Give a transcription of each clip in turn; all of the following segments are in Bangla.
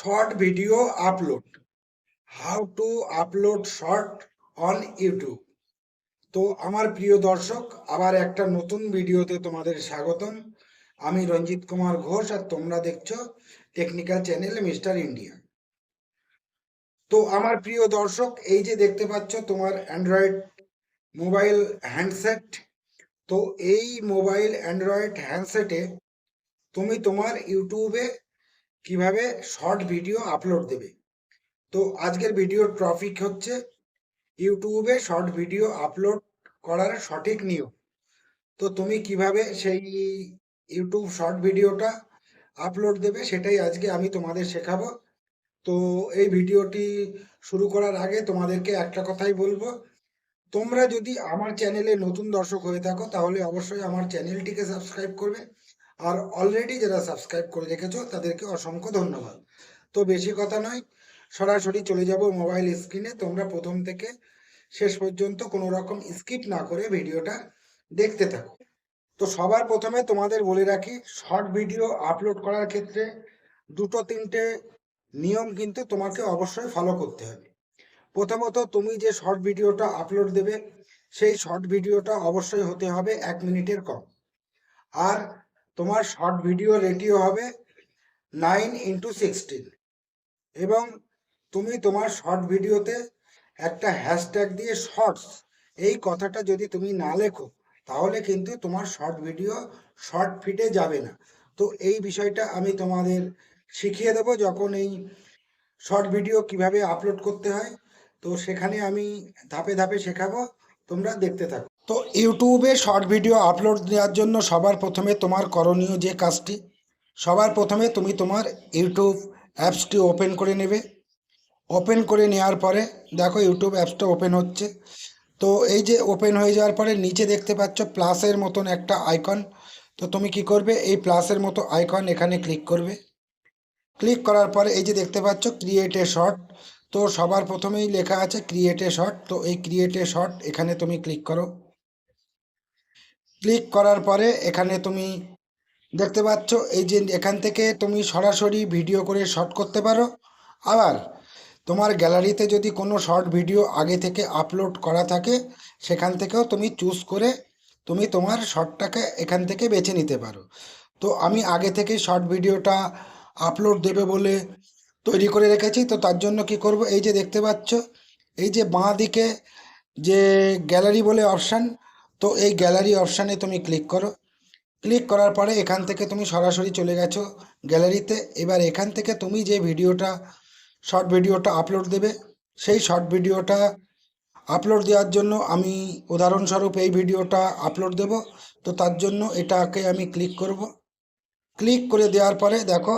short video upload. How to upload short on youtube. তো আমার প্রিয় দর্শক, আবার একটা নতুন ভিডিওতে তোমাদের স্বাগতম। আমি রঞ্জিত কুমার ঘোষ আর তোমরা দেখছ টেকনিক্যাল চ্যানেল মিস্টার ইন্ডিয়া তো আমার প্রিয় দর্শক, এই যে দেখতে পাচ্ছ তোমার অ্যান্ড্রয়েড মোবাইল হ্যান্ডসেট তো এই মোবাইল অ্যান্ড্রয়েড হ্যান্ডসেটে তুমি তোমার ইউটিউবে কীভাবে শর্ট ভিডিও আপলোড দেবে। তো আজকের ভিডিওর টপিক হচ্ছে ইউটিউবে শর্ট ভিডিও আপলোড করার সঠিক নিয়ম। তো তুমি কীভাবে সেই ইউটিউব শর্ট ভিডিওটা আপলোড দেবে সেটাই আজকে আমি তোমাদের শেখাবো। তো এই ভিডিওটি শুরু করার আগে তোমাদেরকে একটা কথাই বলব। তোমরা যদি আমার চ্যানেলে নতুন দর্শক হয়ে থাকো তাহলে অবশ্যই আমার চ্যানেলটিকে সাবস্ক্রাইব করবে। আর অলরেডি যারা সাবস্ক্রাইব করে রেখেছো, তাদেরকে অসংখ্য ধন্যবাদ। তো বেশি কথা নয়, সরাসরি চলে যাব মোবাইল স্ক্রিনে তোমরা প্রথম থেকে শেষ পর্যন্ত কোনো রকম স্কিপ না করে ভিডিওটা দেখতে থাকো। তো সবার প্রথমে তোমাদের বলে রাখি শর্ট ভিডিও আপলোড করার ক্ষেত্রে দুটো তিনটে নিয়ম কিন্তু তোমাকে অবশ্যই ফলো করতে হবে। প্রথমত, তুমি যে শর্ট ভিডিওটা আপলোড দেবে, সেই শর্ট ভিডিওটা অবশ্যই হতে হবে এক মিনিটের কম। আর তোমার শর্ট ভিডিও রেডিও হবে নাইন ইন্টু সিক্সটিন এবং তুমি তোমার শর্ট ভিডিওতে একটা হ্যাশট্যাগ দিয়ে শর্টস এই কথাটা যদি তুমি না লেখো, তাহলে কিন্তু তোমার শর্ট ভিডিও শর্ট ফিটে যাবে না। তো এই বিষয়টা আমি তোমাদের শিখিয়ে দেবো যখন এই শর্ট ভিডিও কীভাবে আপলোড করতে হয়। তো সেখানে আমি ধাপে ধাপে শেখাবো, তোমরা দেখতে থাকো। তো ইউটিউবে শর্ট ভিডিও আপলোড দেওয়ার জন্য সবার প্রথমে তোমার করণীয় যে কাজটি, সবার প্রথমে তুমি তোমার ইউটিউব অ্যাপসটি ওপেন করে নেবে। ওপেন করে নেওয়ার পরে দেখো ইউটিউব অ্যাপসটা ওপেন হচ্ছে। তো এই যে ওপেন হয়ে যাওয়ার পরে নিচে দেখতে পাচ্ছ প্লাসের মতন একটা আইকন। তো তুমি কি করবে? এই প্লাসের মতো আইকন এখানে ক্লিক করবে। ক্লিক করার পরে এই যে দেখতে পাচ্ছ ক্রিয়েট এ শর্ট। তো সবার প্রথমেই লেখা আছে ক্রিয়েট এ শর্ট। তো এই ক্রিয়েট এ শর্ট এখানে তুমি ক্লিক করো। ক্লিক করার পরে এখানে তুমি দেখতে পাচ্ছ, এই যে এখান থেকে তুমি সরাসরি ভিডিও করে শর্ট করতে পারো। আবার তোমার গ্যালারিতে যদি কোনো শর্ট ভিডিও আগে থেকে আপলোড করা থাকে, সেখান থেকেও তুমি চুজ করে তুমি তোমার শর্টটাকে এখান থেকে বেছে নিতে পারো। তো আমি আগে থেকে শর্ট ভিডিওটা আপলোড দেবে বলে তৈরি করে রেখেছি, তো তার জন্য কি করব, এই যে দেখতে পাচ্ছ, এই যে বাঁ দিকে যে গ্যালারি বলে অপশান তো এই গ্যালারি অপশানে তুমি ক্লিক করো। ক্লিক করার পরে এখান থেকে তুমি সরাসরি চলে গেছো গ্যালারিতে এবার এখান থেকে তুমি যে ভিডিওটা শর্ট ভিডিওটা আপলোড দেবে, সেই শর্ট ভিডিওটা আপলোড দেওয়ার জন্য আমি উদাহরণস্বরূপ এই ভিডিওটা আপলোড দেব। তো তার জন্য এটাকে আমি ক্লিক করব। ক্লিক করে দেওয়ার পরে দেখো,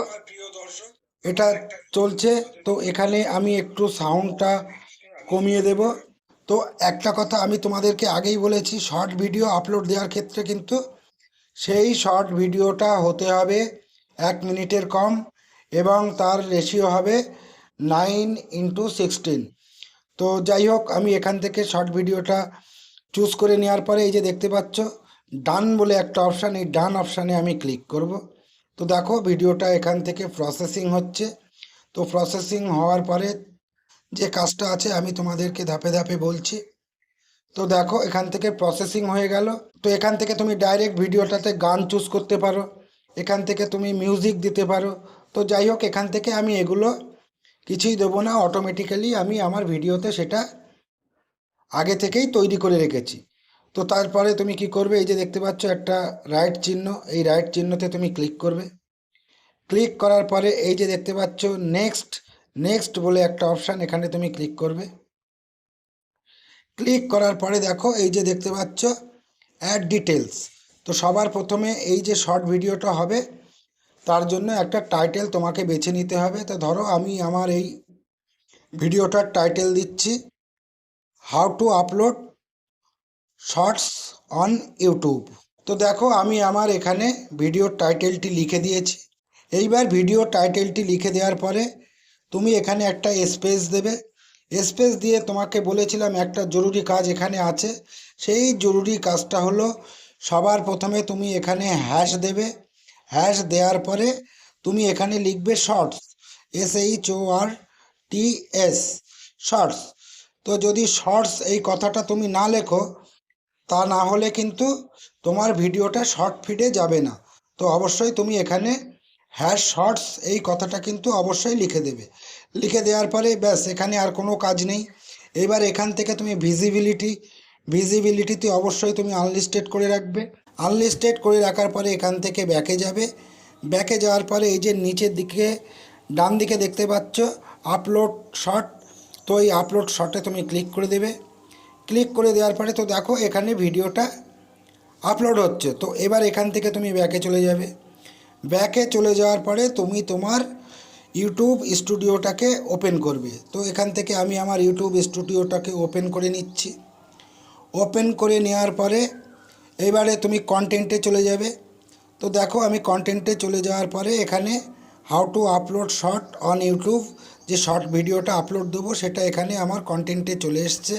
এটা চলছে। তো এখানে আমি একটু সাউন্ডটা কমিয়ে দেব। তো একটা কথা আমি তোমাদেরকে আগেই বলেছি শর্ট ভিডিও আপলোড দেওয়ার ক্ষেত্রে কিন্তু সেই শর্ট ভিডিওটা হতে হবে এক মিনিটের কম এবং তার রেশিও হবে নাইন ইন্টু সিক্সটিন তো যাই হোক, আমি এখান থেকে শর্ট ভিডিওটা চুজ করে নেওয়ার পরে এই যে দেখতে পাচ্ছ ডান বলে একটা অপশান এই ডান অপশানে আমি ক্লিক করব। তো দেখো ভিডিওটা এখান থেকে প্রসেসিং হচ্ছে। তো প্রসেসিং হওয়ার পরে যে কাজটা আছে আমি তোমাদেরকে ধাপে ধাপে বলছি। তো দেখো, এখান থেকে প্রসেসিং হয়ে গেল। তো এখান থেকে তুমি ডাইরেক্ট ভিডিওটাতে গান চুজ করতে পারো। এখান থেকে তুমি মিউজিক দিতে পারো। তো যাই হোক, এখান থেকে আমি এগুলো কিছুই দেবো না। অটোমেটিক্যালি আমি আমার ভিডিওতে সেটা আগে থেকেই তৈরি করে রেখেছি। তো তারপরে তুমি কি করবে, এই যে দেখতে পাচ্ছ একটা রাইট চিহ্ন, এই রাইট চিহ্নতে তুমি ক্লিক করবে। ক্লিক করার পরে এই যে দেখতে পাচ্ছ নেক্সট নেক্সট বলে একটা অপশান এখানে তুমি ক্লিক করবে। ক্লিক করার পরে দেখো, এই যে দেখতে পাচ্ছ অ্যাড ডিটেলস তো সবার প্রথমে এই যে শর্ট ভিডিওটা হবে, তার জন্য একটা টাইটেল তোমাকে বেছে নিতে হবে। তো ধরো আমি আমার এই ভিডিওটার টাইটেল দিচ্ছি how to upload shorts on YouTube তো দেখো, আমি আমার এখানে ভিডিওর টাইটেলটি লিখে দিয়েছি। এইবার ভিডিও টাইটেলটি লিখে দেওয়ার পরে তুমি এখানে একটা স্পেস দেবে। স্পেস দিয়ে তোমাকে বলেছিলাম একটা জরুরি কাজ এখানে আছে। সেই জরুরি কাজটা হলো সবার প্রথমে তুমি এখানে হ্যাশ দেবে। হ্যাশ দেওয়ার পরে তুমি এখানে লিখবে shorts S H O R T S shorts তো যদি শর্টস এই কথাটা তুমি না লেখো, তা না হলে কিন্তু তোমার ভিডিওটা শর্ট ফিডে যাবে না। তো অবশ্যই তুমি এখানে হ্যাশ শর্টস, এই কথাটা কিন্তু অবশ্যই লিখে দেবে। লিখে দেওয়ার পরে ব্যাস, এখানে আর কোনো কাজ নেই। এবার এখান থেকে তুমি ভিজিবিলিটি ভিজিবিলিটিতে অবশ্যই তুমি আনলিস্টেড করে রাখবে। আনলিস্টেড করে রাখার পরে এখান থেকে ব্যাকে যাবে। ব্যাকে যাওয়ার পরে এই যে নিচের দিকে, ডান দিকে দেখতে পাচ্ছ আপলোড শর্ট তো এই আপলোড শর্টে তুমি ক্লিক করে দেবে। ক্লিক করে দেওয়ার পরে তো দেখো, এখানে ভিডিওটা আপলোড হচ্ছে। তো এবার এখান থেকে তুমি ব্যাকে চলে যাবে। ব্যাকে চলে যাওয়ার পরে তুমি তোমার ইউটিউব স্টুডিওটাকে ওপেন করবে। তো এখান থেকে আমি আমার ইউটিউব স্টুডিওটাকে ওপেন করে নিচ্ছি। ওপেন করে নেওয়ার পরে এবারে তুমি কন্টেন্টে চলে যাবে। তো দেখো আমি কন্টেন্টে চলে যাওয়ার পরে এখানে how to upload short on YouTube যে শর্ট ভিডিওটা আপলোড দেবো সেটা এখানে আমার কন্টেন্টে চলে এসছে।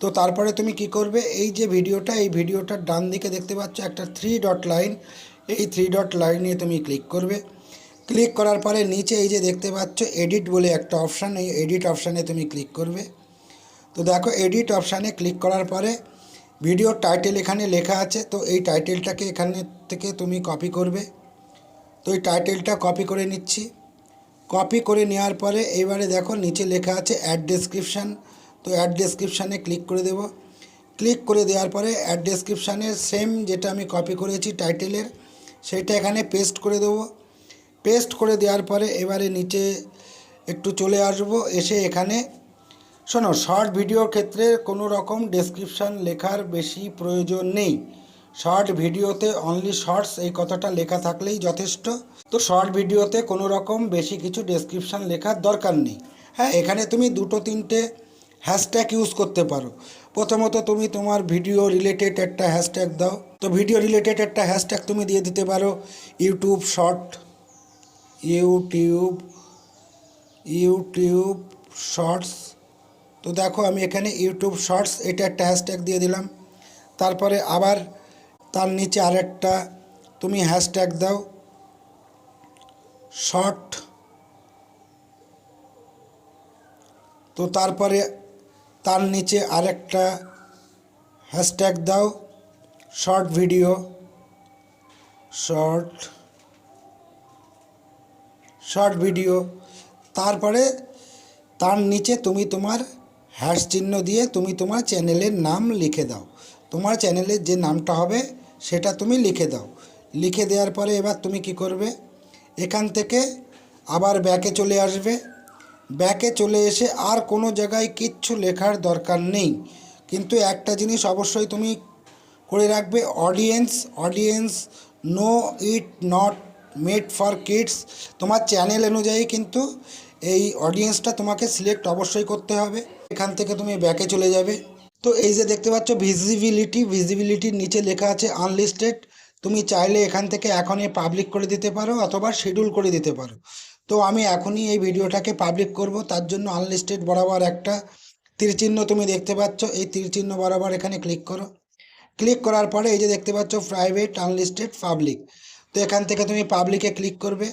তো তারপরে তুমি কি করবে? এই যে ভিডিওটা, এই ভিডিওটার ডান দিকে দেখতে পাচ্ছ একটা থ্রি ডট লাইন এই থ্রি ডট লাইনে তুমি ক্লিক করবে। ক্লিক করার পরে নিচে এই যে দেখতে পাচ্ছ এডিট বলে একটা অপশান এই এডিট অপশানে তুমি ক্লিক করবে। তো দেখো এডিট অপশানে ক্লিক করার পরে ভিডিও টাইটেল এখানে লেখা আছে, তো এই টাইটেলটাকে এখানে থেকে তুমি কপি করবে। তো এই টাইটেলটা কপি করে নিচ্ছি। কপি করে নেওয়ার পরে এবারে দেখো নিচে লেখা আছে অ্যাড ডেসক্রিপশান তো অ্যাড ডেসক্রিপশানে ক্লিক করে দেব। ক্লিক করে দেওয়ার পরে অ্যাড ডেসক্রিপশানের সেম যেটা আমি কপি করেছি টাইটেলের সেটা এখানে পেস্ট করে দেবো। পেস্ট করে দেওয়ার পরে এবারে নিচে একটু চলে আসব, এসে এখানে শোনো শর্ট ভিডিওর ক্ষেত্রে কোনো রকম ডেসক্রিপশান লেখার বেশি প্রয়োজন নেই। শর্ট ভিডিওতে অনলি শর্টস এই কথাটা লেখা থাকলেই যথেষ্ট। তো শর্ট ভিডিওতে কোনো রকম বেশি কিছু ডেসক্রিপশান লেখার দরকার নেই। হ্যাঁ এখানে তুমি দুটো তিনটে হ্যাশট্যাগ ইউজ করতে পারো। প্রথমত তুমি তোমার ভিডিও রিলেটেড একটা হ্যাশট্যাগ দাও। তো ভিডিও রিলেটেড একটা হ্যাশট্যাগ তুমি দিয়ে দিতে পারো। YouTube short YouTube YouTube shorts তো দেখো আমি এখানে ইউটিউব শর্টস এটা একটা হ্যাশট্যাগ দিয়ে দিলাম। তারপরে আবার তার নিচে আরেকটা তুমি হ্যাশট্যাগ দাও। শর্ট তো তারপরে তার নিচে আরেকটা হ্যাশট্যাগ দাও। Short video short short video তারপরে তার নিচে তুমি তোমার হ্যাশ চিহ্ন দিয়ে তুমি তোমার চ্যানেলের নাম লিখে দাও। তোমার চ্যানেলের যে নামটা হবে, সেটা তুমি লিখে দাও। লিখে দেওয়ার পরে এবার তুমি কি করবে? এখান থেকে আবার ব্যাকে চলে আসবে। ব্যাকে চলে এসে আর কোনো জায়গায় কিচ্ছু লেখার দরকার নেই। কিন্তু একটা জিনিস অবশ্যই তুমি করে রাখবে। Audience audience no it not made for kids তোমার চ্যানেল অনুযায়ী কিন্তু এই অডিয়েন্সটা তোমাকে সিলেক্ট অবশ্যই করতে হবে। এখান থেকে তুমি ব্যাকে চলে যাবে। তো এই যে দেখতে পাচ্ছ ভিজিবিলিটি ভিজিবিলিটির নিচে লেখা আছে আনলিস্টেড তুমি চাইলে এখান থেকে এখনই পাবলিক করে দিতে পারো অথবা শিডিউল করে দিতে পারো। তো আমি এখনই এই ভিডিওটাকে পাবলিক করব। তার জন্য আনলিস্টেড বরাবর একটা তীরচিহ্ন তুমি দেখতে পাচ্ছ। এই তীরচিহ্ন বরাবর এখানে ক্লিক করো। ক্লিক করার পরে এই যে দেখতে পাচ্ছ প্রাইভেট আনলিস্টেড পাবলিক তো এখান থেকে তুমি পাবলিকে ক্লিক করবে।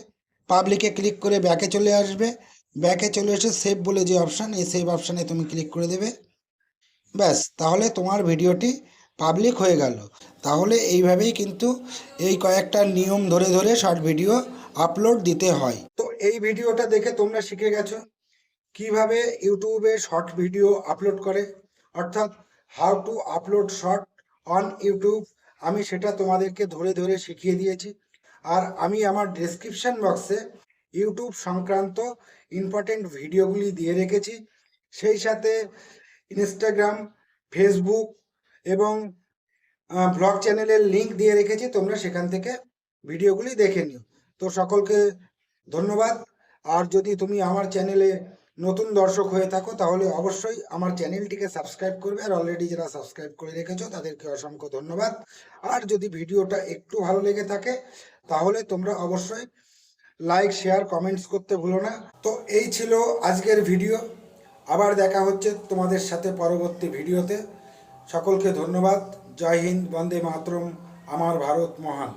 পাবলিকে ক্লিক করে ব্যাকে চলে আসবে। ব্যাকে চলে এসে সেভ বলে যে অপশান এই সেভ অপশানে তুমি ক্লিক করে দেবে। ব্যাস, তাহলে তোমার ভিডিওটি পাবলিক হয়ে গেল। তাহলে এইভাবেই কিন্তু এই কয়েকটা নিয়ম ধরে ধরে শর্ট ভিডিও আপলোড দিতে হয়। তো এই ভিডিওটা দেখে তোমরা শিখে গেছো কীভাবে ইউটিউবে শর্ট ভিডিও আপলোড করে। অর্থাৎ how to upload short on YouTube আমি সেটা তোমাদেরকে ধরে ধরে শিখিয়ে দিয়েছি। আর আমি আমার ডেসক্রিপশন বক্সে ইউটিউব সংক্রান্ত ইম্পর্টেন্ট ভিডিওগুলি দিয়ে রেখেছি। সেই সাথে ইনস্টাগ্রাম ফেসবুক এবং ব্লগ চ্যানেলের লিংক দিয়ে রেখেছি। তোমরা সেখান থেকে ভিডিওগুলি দেখে নিও। তো সকলকে ধন্যবাদ। আর যদি তুমি আমার চ্যানেলে নতুন দর্শক হয়ে থাকো, তাহলে অবশ্যই আমার চ্যানেলটিকে সাবস্ক্রাইব করবে। আর অলরেডি যারা সাবস্ক্রাইব করে রেখেছো, তাদেরকে অসংখ্য ধন্যবাদ। আর যদি ভিডিওটা একটু ভালো লেগে থাকে, তাহলে তোমরা অবশ্যই লাইক শেয়ার কমেন্টস করতে ভুলো না। তো এই ছিল আজকের ভিডিও আবার দেখা হচ্ছে তোমাদের সাথে পরবর্তী ভিডিওতে। সকলকে ধন্যবাদ। জয় হিন্দ, বন্দে মাতরম, আমার ভারত মহান।